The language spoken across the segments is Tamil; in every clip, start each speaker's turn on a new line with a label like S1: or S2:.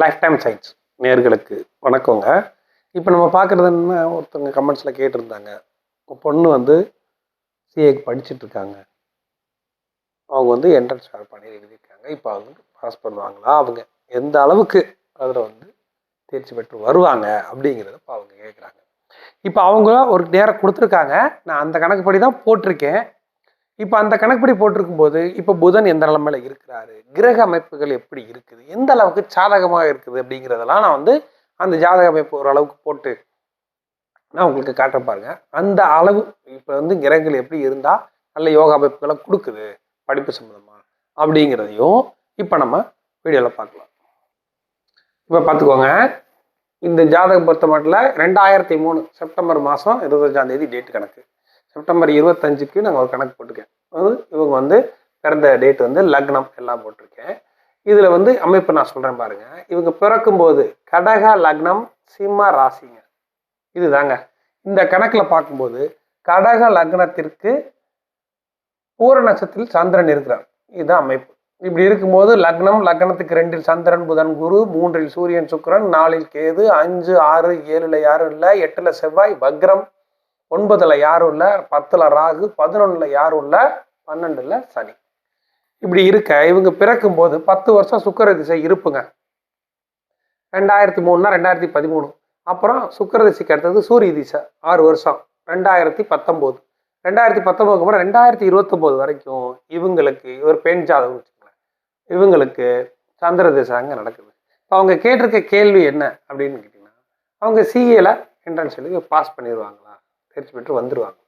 S1: லைஃப் டைம் சயின்ஸ் நேர்களுக்கு வணக்கங்க. இப்போ நம்ம பார்க்குறது என்ன? ஒருத்தவங்க கமெண்ட்ஸில் கேட்டிருந்தாங்க. பொண்ணு வந்து சிஏக்கு படிச்சுட்ருக்காங்க அவங்க வந்து என்ட்ரன்ஸ் ஃபேர் பண்ணி எழுதியிருக்காங்க. இப்போ அவங்க பாஸ் பண்ணுவாங்களா? அவங்க எந்த அளவுக்கு அதில் வந்து தேர்ச்சி பெற்று வருவாங்க? அப்படிங்கிறத இப்போ அவங்க கேட்குறாங்க. இப்போ அவங்க ஒரு நேரம் கொடுத்துருக்காங்க. நான் அந்த கணக்குப்படி தான் போட்டிருக்கேன். இப்போ அந்த கணக்குப்படி போட்டிருக்கும் போது இப்போ புதன் எந்த நிலைமையில இருக்கிறாரு? கிரக அமைப்புகள் எப்படி இருக்குது? எந்த அளவுக்கு சாதகமாக இருக்குது அப்படிங்கிறதெல்லாம் நான் வந்து அந்த ஜாதக அமைப்பு ஓரளவுக்கு போட்டு நான் உங்களுக்கு காட்ட பாருங்க. அந்த அளவு இப்போ வந்து கிரகங்கள் எப்படி இருந்தால் நல்ல யோகா அமைப்புகளை கொடுக்குது படிப்பு சம்மந்தமா அப்படிங்கிறதையும் இப்போ நம்ம வீடியோவில் பார்க்கலாம். இப்போ பார்த்துக்கோங்க. இந்த ஜாதகம் பொறுத்த மட்டும் ரெண்டாயிரத்தி மூணு செப்டம்பர் மாதம் இருபத்தஞ்சாம் தேதி டேட் கணக்கு. செப்டம்பர் இருபத்தஞ்சுக்கு நாங்கள் ஒரு கணக்கு போட்டிருக்கேன். அது இவங்க வந்து பிறந்த டேட் வந்து லக்னம் எல்லாம் போட்டிருக்கேன். இதில் வந்து அமைப்பு நான் சொல்கிறேன் பாருங்க. இவங்க பிறக்கும்போது கடக லக்னம் சிம்ம ராசிங்க. இதுதாங்க. இந்த கணக்கில் பார்க்கும்போது கடக லக்னத்திற்கு பூர நட்சத்திரத்தில் சந்திரன் இருக்கிறார். இதுதான் அமைப்பு. இப்படி இருக்கும்போது லக்னம் லக்னத்துக்கு ரெண்டில் சந்திரன் புதன் குரு மூன்றில் சூரியன் சுக்கிரன் நாலில் கேது அஞ்சு ஆறு ஏழுல யாரும் இல்லை எட்டுல செவ்வாய் வக்ரம் ஒன்பதுல யாரும் இல்லை பத்துல ராகு பதினொன்னுல யாரும் இல்லை பன்னெண்டுல சனி. இப்படி இருக்க இவங்க பிறக்கும் போது பத்து வருஷம் சுக்கர திசை இருப்புங்க. ரெண்டாயிரத்தி மூணுனா ரெண்டாயிரத்தி பதிமூணு. அப்புறம் சுக்கர திசைக்கு அடுத்தது சூரிய திசை ஆறு வருஷம். ரெண்டாயிரத்தி பத்தொம்போது. ரெண்டாயிரத்தி பத்தொம்போதுக்கு அப்புறம் ரெண்டாயிரத்தி இருபத்தொம்போது வரைக்கும் இவங்களுக்கு ஒரு பெண் ஜாதகம் வச்சுக்கோங்களேன். இவங்களுக்கு சந்திர திசை அங்கே நடக்குது. இப்போ அவங்க கேட்டிருக்க கேள்வி என்ன அப்படின்னு கேட்டிங்கன்னா அவங்க சிஏல என்ட்ரன்ஸ் எழுதி பாஸ் பண்ணிடுவாங்களா தேர்ச்சி பெற்று வந்துடுவாங்க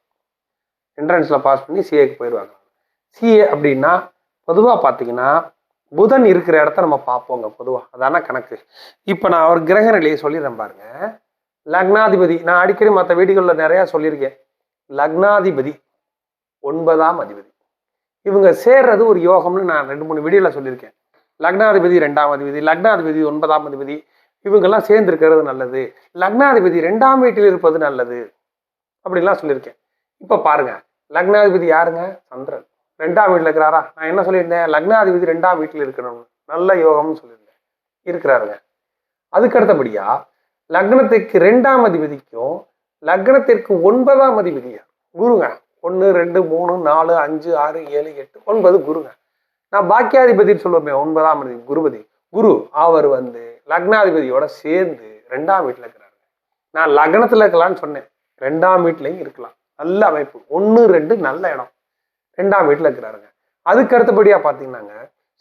S1: என்ட்ரன்ஸில் பாஸ் பண்ணி சிஏக்கு போயிடுவாங்க. சிஏ அப்படின்னா பொதுவாக பார்த்தீங்கன்னா புதன் இருக்கிற இடத்த நம்ம பார்ப்போங்க பொதுவாக அதான கணக்கு. இப்போ நான் ஒரு கிரக நிலையை சொல்லிடுறேன் பாருங்க. லக்னாதிபதி நான் அடிக்கடி மற்ற வீடுகளில் நிறையா சொல்லியிருக்கேன். லக்னாதிபதி ஒன்பதாம் அதிபதி. இவங்க சேர்றது ஒரு யோகம்னு நான் ரெண்டு மூணு வீடியோவில் சொல்லியிருக்கேன். லக்னாதிபதி ரெண்டாம் அதிபதி லக்னாதிபதி ஒன்பதாம் அதிபதி இவங்கெல்லாம் சேர்ந்து இருக்கிறது நல்லது. லக்னாதிபதி ரெண்டாம் வீட்டில் இருப்பது நல்லது. அப்படின்லாம் சொல்லியிருக்கேன். இப்போ பாருங்க லக்னாதிபதி யாருங்க? சந்திரன். ரெண்டாம் வீட்டில் இருக்கிறாரா? நான் என்ன சொல்லியிருந்தேன்? லக்னாதிபதி ரெண்டாம் வீட்டில் இருக்கணும். நல்ல யோகம்னு சொல்லியிருந்தேன். இருக்கிறாருங்க. அதுக்கு அடுத்தபடியா லக்னத்துக்கு ரெண்டாம் அதிபதிக்கும் லக்னத்திற்கு ஒன்பதாம் அதிபதியா குருங்க. ஒன்று ரெண்டு மூணு நாலு அஞ்சு ஆறு ஏழு எட்டு ஒன்பது குருங்க. நான் பாக்கியாதிபதினு சொல்லுவோமே ஒன்பதாம் அதிபதி குருபதி. குரு அவர் வந்து லக்னாதிபதியோட சேர்ந்து ரெண்டாம் வீட்டில் இருக்கிறாரு நான் லக்னத்தில் இருக்கலாம்னு சொன்னேன். ரெண்டாம் வீட்லையும் இருக்கலாம். நல்ல அமைப்பு. ஒன்று ரெண்டு நல்ல இடம். ரெண்டாம் வீட்டில் இருக்கிறாருங்க. அதுக்கு அடுத்தபடியாக பார்த்தீங்கன்னாங்க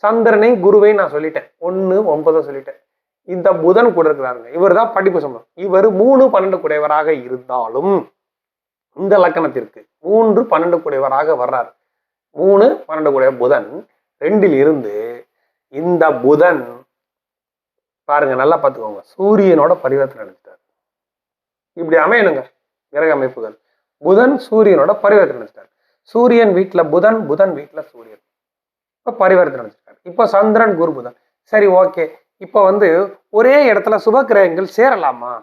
S1: சந்திரனையும் குருவையும் நான் சொல்லிட்டேன். ஒன்று ஒன்பதை சொல்லிட்டேன். இந்த புதன் கூட இருக்கிறாருங்க. இவர் தான் படிப்பு சம்பளம். இவர் மூணு பன்னெண்டு குடையவராக இருந்தாலும் இந்த லக்கணத்திற்கு மூன்று பன்னெண்டு குடையவராக வர்றார். மூணு பன்னெண்டு குடைய புதன் ரெண்டில் இருந்து இந்த புதன் பாருங்க நல்லா பார்த்துக்கோங்க சூரியனோட பரிவர்த்தனை அடைஞ்சிட்டார். இப்படி அமையணுங்க. கிரக அமைப்புகள். புதன் சூரியனோட பரிவர்த்தனை நினைச்சிட்டார். சூரியன் வீட்டில் புதன் புதன் வீட்டில் சூரியன். இப்போ பரிவர்த்தனை அடைஞ்சிட்டார் இப்போ சந்திரன் குரு புதன். சரி ஓகே. இப்போ வந்து ஒரே இடத்துல சுப கிரகங்கள் சேரலாமா?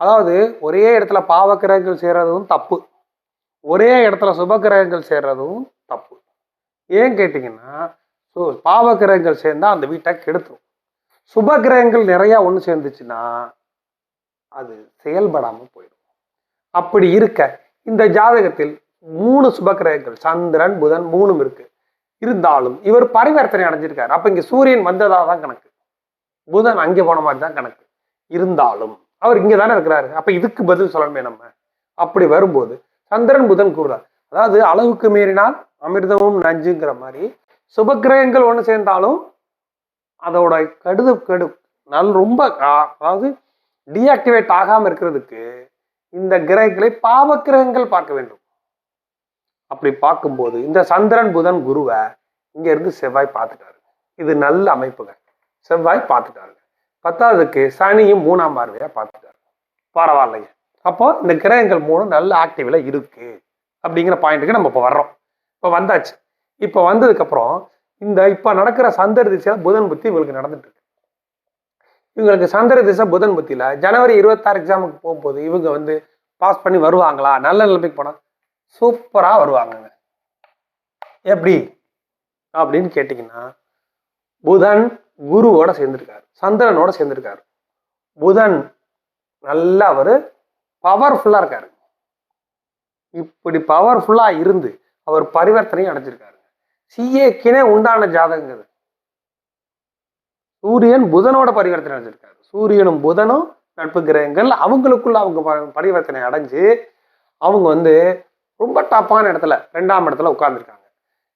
S1: அதாவது ஒரே இடத்துல பாவ கிரகங்கள் சேர்றதும் தப்பு. ஒரே இடத்துல சுப கிரகங்கள் சேர்றதும் தப்பு. ஏன் கேட்டிங்கன்னா ஸோ பாவ கிரகங்கள் சேர்ந்தால் அந்த வீட்டை கெடுத்துரும். சுப கிரகங்கள் நிறையா ஒன்று சேர்ந்துச்சுன்னா அது செயல்படாமல் போயிடும். அப்படி இருக்க இந்த ஜாதகத்தில் மூணு சுபக்கிரகங்கள் சந்திரன் புதன் மூணும் இருக்கு. இருந்தாலும் இவர் பரிவர்த்தனை அடைஞ்சிருக்காரு. அப்ப இங்க சூரியன் வந்ததா தான் கணக்கு. புதன் அங்கே போன மாதிரி தான் கணக்கு. இருந்தாலும் அவர் இங்கே தானே இருக்கிறாரு. அப்ப இதுக்கு பதில் சொல்லணுமே நம்ம. அப்படி வரும்போது சந்திரன் புதன் கூறுறார். அதாவது அளவுக்கு மீறினால் அமிர்தமும் நஞ்சுங்கிற மாதிரி சுபக்கிரகங்கள் ஒன்று சேர்ந்தாலும் அதோட கடுது கெடு நல் ரொம்ப அதாவது டீஆக்டிவேட் ஆகாமல் இருக்கிறதுக்கு இந்த கிரகங்களை பாவ கிரகங்கள் பார்க்க வேண்டும். அப்படி பார்க்கும்போது இந்த சந்திரன் புதன் குருவை இங்க இருந்து செவ்வாய் பார்த்துட்டாரு. இது நல்ல அமைப்புகள். செவ்வாய் பார்த்துட்டாரு. பத்தாவதுக்கு சனியும் மூணாம் பார்வையா பார்த்துட்டாரு. பரவாயில்லைங்க அப்போ இந்த கிரகங்கள் மூணு நல்ல ஆக்டிவ்ல இருக்கு. அப்படிங்கிற பாயிண்ட்டுக்கு நம்ம இப்போ வர்றோம். இப்போ வந்தாச்சு. இப்போ வந்ததுக்கப்புறம் இந்த இப்போ நடக்கிற சந்திர திசையில புதன் புத்தி இவங்களுக்கு நடந்துட்டு இருக்கு. இவங்களுக்கு சந்திர திசை புதன் புத்தியில். ஜனவரி இருபத்தாறு எக்ஸாமுக்கு போகும்போது இவங்க வந்து பாஸ் பண்ணி வருவாங்களா? நல்ல நிலைமைக்கு போனால் சூப்பராக வருவாங்கங்க. எப்படி? அப்படின்னு கேட்டிங்கன்னா புதன் குருவோட சேர்ந்திருக்காரு. சந்திரனோட சேர்ந்திருக்காரு. புதன் நல்லா அவர் பவர்ஃபுல்லாக இருக்காரு. இப்படி பவர்ஃபுல்லாக இருந்து அவர் பரிவர்த்தனையும் அடைஞ்சிருக்காரு. சிஏக்கினே உண்டான ஜாதகங்கிறது. சூரியன் புதனோட பரிவர்த்தனை அடைஞ்சிருக்காரு. சூரியனும் புதனும் நட்பு கிரகங்கள் அவங்களுக்குள்ள அவங்க பரிவர்த்தனை அடைஞ்சு அவங்க வந்து ரொம்ப டாப்பான இடத்துல ரெண்டாம் இடத்துல உட்கார்ந்துருக்காங்க.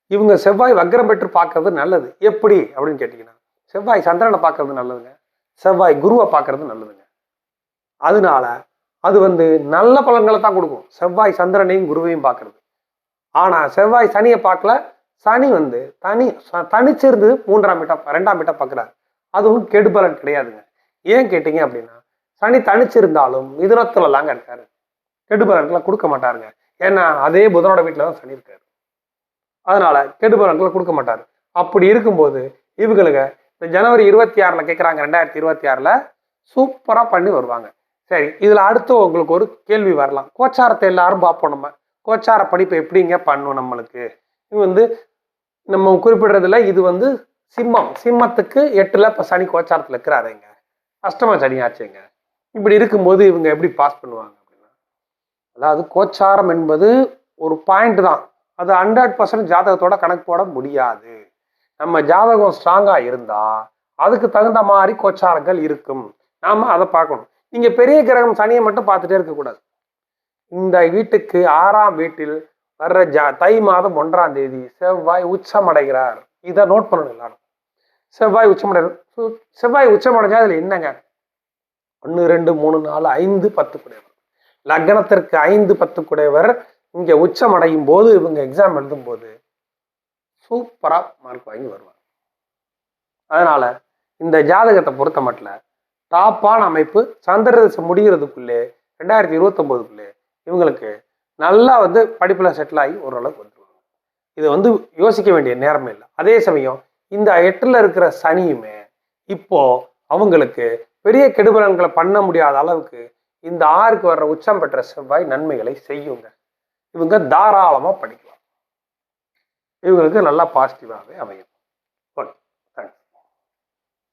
S1: இவங்க செவ்வாய் வக்ரம் பெற்று பார்க்கறது நல்லது. எப்படி? அப்படின்னு கேட்டிங்கன்னா செவ்வாய் சந்திரனை பார்க்கறது நல்லதுங்க. செவ்வாய் குருவை பார்க்கறது நல்லதுங்க. அதனால அது வந்து நல்ல பலன்களை தான் கொடுக்கும். செவ்வாய் சந்திரனையும் குருவையும் பார்க்கறது. ஆனால் செவ்வாய் சனியை பார்க்கல. சனி வந்து தனி ச- தனிச்சிருந்து மூன்றாம் வீட்டை ரெண்டாம் வீட்டை பார்க்குறாரு. அதுவும் கெடுபலன் கிடையாதுங்க. ஏன் கேட்டீங்க அப்படின்னா சனி தனிச்சிருந்தாலும் மிதுனத்துல தாங்க இருக்காரு. கெடுபலன்களை கொடுக்க மாட்டாருங்க. ஏன்னா அதே புதனோட வீட்டில் தான் சனி இருக்காரு. அதனால கெடுபலன்களை கொடுக்க மாட்டார். அப்படி இருக்கும்போது இவங்களுக்கு இந்த ஜனவரி இருபத்தி ஆறில் கேட்குறாங்க ரெண்டாயிரத்தி இருபத்தி ஆறில் சூப்பராக பண்ணி வருவாங்க. சரி இதில் அடுத்து உங்களுக்கு ஒரு கேள்வி வரலாம். கோச்சாரத்தை எல்லாரும் பார்ப்போம் நம்ம. கோச்சார படிப்பு எப்படிங்க பண்ணும் நம்மளுக்கு? இது வந்து நம்ம குறிப்பிடுறதுல இது வந்து சிம்மம். சிம்மத்துக்கு எட்டுல இப்போ சனி கோச்சாரத்தில் இருக்கிறாருங்க. அஷ்டம சனி ஆச்சுங்க இப்படி இருக்கும்போது இவங்க எப்படி பாஸ் பண்ணுவாங்க அப்படின்னா அதாவது கோச்சாரம் என்பது ஒரு பாயிண்ட் தான். அது ஹண்ட்ரட் பர்சன்ட் ஜாதகத்தோட கணக்கு போட முடியாது. நம்ம ஜாதகம் ஸ்ட்ராங்கா இருந்தா அதுக்கு தகுந்த மாதிரி கோச்சாரங்கள் இருக்கும். நாம அதை பார்க்கணும். நீங்க பெரிய கிரகம் சனியை மட்டும் பார்த்துட்டே இருக்கக்கூடாது இந்த வீட்டுக்கு ஆறாம் வீட்டில் வர்ற ஜா தை மாதம் ஒன்றாம் தேதி செவ்வாய் உச்சம் அடைகிறார் இதை நோட் பண்ணணும் எல்லாரும். செவ்வாய் உச்சமடைகிறார் சு- செவ்வாய் உச்சமடைஞ்சா அதில் என்னங்க? ஒன்று ரெண்டு மூணு நாலு ஐந்து பத்து குடையவர். லக்னத்திற்கு ஐந்து பத்து குடையவர். இங்கே உச்சமடையும் போது இவங்க எக்ஸாம் எழுதும் போது சூப்பராக மார்க் வாங்கி வருவாங்க. அதனால் இந்த ஜாதகத்தை பொறுத்த மட்டும் டாப்பான அமைப்பு சந்திர தசை முடிகிறதுக்குள்ளே ரெண்டாயிரத்தி இருபத்தொம்போதுக்குள்ளே இவங்களுக்கு நல்லா வந்து படிப்பில் செட்டில் ஆகி ஓரளவுக்கு வந்துடுவாங்க இது வந்து யோசிக்க வேண்டிய நேரமே இல்லை. அதே சமயம் இந்த எட்டுல இருக்கிற சனியுமே இப்போ அவங்களுக்கு பெரிய கெடுபலன்களை பண்ண முடியாத அளவுக்கு இந்த ஆறுக்கு வர்ற உச்சம் பெற்ற செவ்வாய் நன்மைகளை செய்யுங்க. இவங்க தாராளமாக படிக்கலாம். இவங்களுக்கு நல்லா பாசிட்டிவாகவே அமையும்.